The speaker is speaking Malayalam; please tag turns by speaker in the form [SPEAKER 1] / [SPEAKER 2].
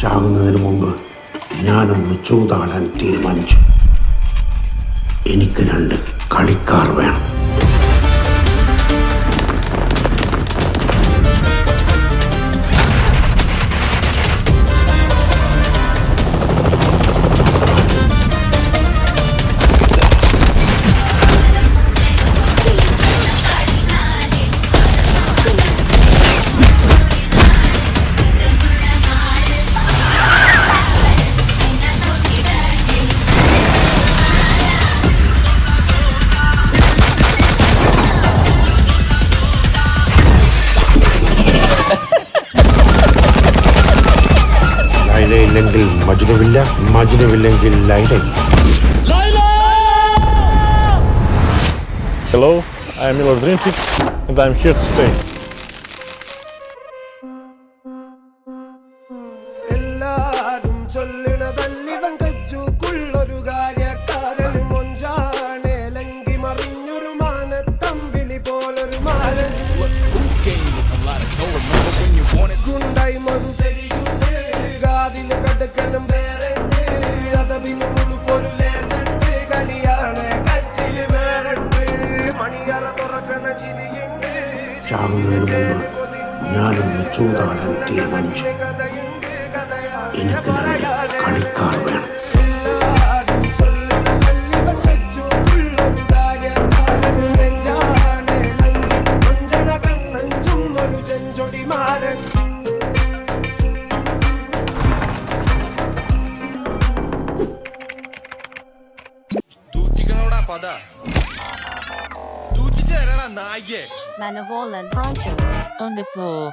[SPEAKER 1] ചാകുന്നതിന് മുമ്പ് ഞാനൊന്ന് ചൂതാടാൻ തീരുമാനിച്ചു. എനിക്ക് രണ്ട് കളിക്കാർ വേണം. ലൈലയില്ലെങ്കിൽ മജ്നുവില്ല മജ്നുവില്ലെങ്കിൽ ലൈലയില്ല
[SPEAKER 2] Hello, I am Milor Drintic and I'm here to stay.
[SPEAKER 3] എല്ലാരും ചൊല്ലണതല്ലിവൻ
[SPEAKER 1] ചാകുന്നതിന് മുമ്പ് ഞാനൊന്ന് ചൂതാടാൻ തീരുമാനിച്ചു. എനിക്ക് രണ്ട് കളിക്കാർ വേണം.
[SPEAKER 4] Yeah. malevolent branching on the floor.